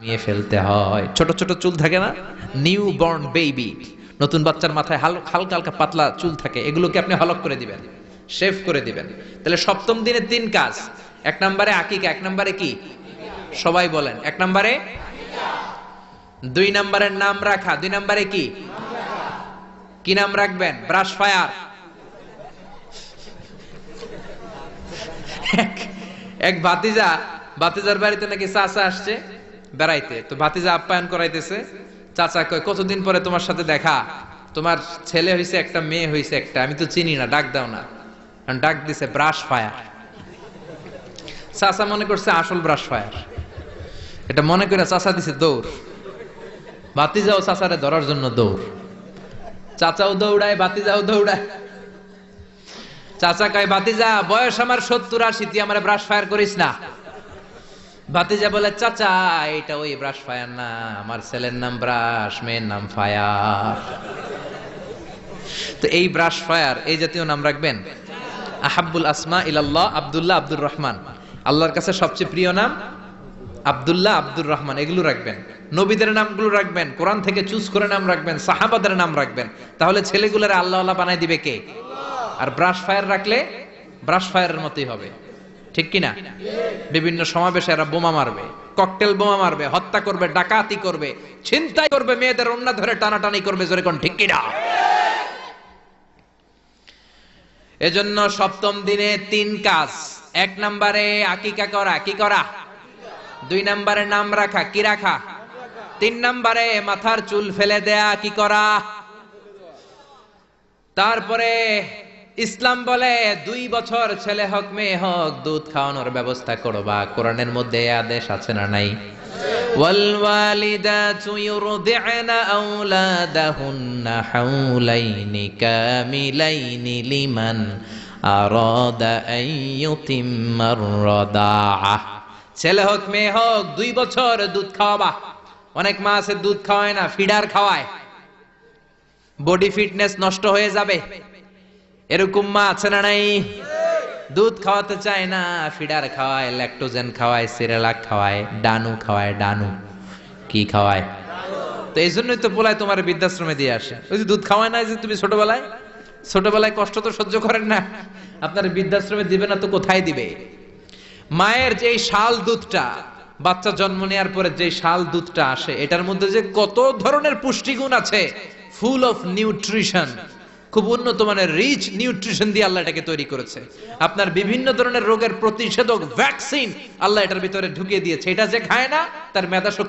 নিয়ে ফেলতে হয়। ছোট ছোট চুল থাকে না? নিউ বর্ন বেবি নতুন বাচ্চার মাথায় হাল- হালকা হালকা পাতলা চুল থাকে। এগুলোকে আপনি হলক করে দিবেন। শেভ করে দিবেন। তাহলে সপ্তম দিনে তিন কাজ। এক নম্বরে আকিকা, এক নম্বরে কি? সবাই বলেন। এক নম্বরে? দুই নম্বরের নাম রাখা। দুই নম্বরে কি? কি নাম রাখবেন? Brush fire. এক- এক ভাতিজা। ভাতিজার বাড়িতে নাকি চাচা আসছে? বেড়াইতে। তো ভাতিজা আপ্যায়ন করাইতেছে, চাচা কয়, কতদিন পরে তোমার সাথে দেখা? তোমার ছেলে হয়েছে একটা, মেয়ে হইছে একটা, আমি তো চিনি না, ডাক দাও না। ডাক দিছে ব্রাশ ফায়ার। চাচা মনে করছে আসল ব্রাশ ফায়ার। এটা মনে করে চাচা দিছে দৌড়। ভাতিজাও চাচারে ধরার জন্য দৌড়। চাচাও দৌড়ায়, ভাতিজাও দৌড়ায়। চাচা কয়, ভাতিজা, বয়স আমার সত্তর আশি, তুই আমার ব্রাশ ফায়ার করিস না। ভাতিজা বলে, চাচা, এটা ওই ব্রাশ ফায়ার না, আমার ছেলের নাম ব্রাশ, মেয়ের নাম ফায়ার। তো এই ব্রাশ ফায়ার, এই জাতীয় নাম রাখবেন? আহাব্বুল আসমা ইলাল্লাহ, আব্দুল্লাহ আব্দুর রহমান। আল্লাহর কাছে সবচেয়ে প্রিয় নাম আব্দুল্লাহ আব্দুর রহমান, এগুলো রাখবেন। নবীদের নামগুলো রাখবেন, কোরআন থেকে চুজ করে নাম রাখবেন, সাহাবাদের নাম রাখবেন। তাহলে ছেলেগুলোর আল্লাহ আল্লাহ বানাই দিবে কে? আর ব্রাশ ফায়ার রাখলে ব্রাশ ফায়ারের মতোই হবে। ঠিক কিনা? বিভিন্ন সমাবেশে এরা বোমা মারবে ককটেল বোমা মারবে, হত্যা করবে, ডাকাতি করবে, ছিনতাই করবে, মেয়েদের অন্য ধরে টানাটানি করবে, জোরে কোন ঠিক কিনা? এজন্য সপ্তম দিনে তিন কাজ। এক নম্বরে আকিকা করা, কি করা? দুই নম্বরে নাম রাখা, কি রাখা? তিন নম্বরে মাথার চুল ফেলে দেয়া, কি করা? তারপরে ইসলাম বলে দুই বছর ছেলে হোক মেয়ে হোক দুধ খাওয়ানোর ব্যবস্থা করবা কোরআনের মধ্যে এ আদেশ আছে না নাই والوالدات يرضعن أولادهن حولين كاملين لمن أراد أن يتم الرضاعة ছেলে হোক মেয়ে হোক দুই বছর দুধ খাওয়াবা অনেক মা আছে দুধ খাওয়ায় না ফিডার খাওয়ায় বডি ফিটনেস নষ্ট হয়ে যাবে এরকম মা আছে না নাই? দুধ খাওয়াতে চায় না, ফিডার খাওয়ায় ল্যাকটোজেন খাওয়ায়, সিরেলাক খাওয়ায়, ডানু খাওয়ায়, ডানু। কি খাওয়ায়? তো এই জন্যই তো বলায় তোমার বৃদ্ধাশ্রমে দিয়ে আসে। ওই যে দুধ খাওয়ায় না যে তুমি ছোটবেলায়? ছোটবেলায় কষ্ট তো সহ্য করেন না। আপনার বৃদ্ধাশ্রমে দিবে না তো কোথায় দিবে? মায়ের যে শাল দুধটা, বাচ্চা জন্ম নেওয়ার পরে যে শাল দুধটা আসে, এটার মধ্যে যে কত ধরনের পুষ্টিগুণ আছে? ফুল অফ নিউট্রিশন খুব উন্নত মানের রিচ নিউট্রিশন দিয়ে আল্লাহ এটাকে তৈরি করেছে। আপনার বিভিন্ন ধরনের রোগের প্রতিষেধক ভ্যাকসিন আল্লাহ এটার ভিতরে ঢুকিয়ে দিয়েছে। এটা যে খায় না, তার মেধা শক্তি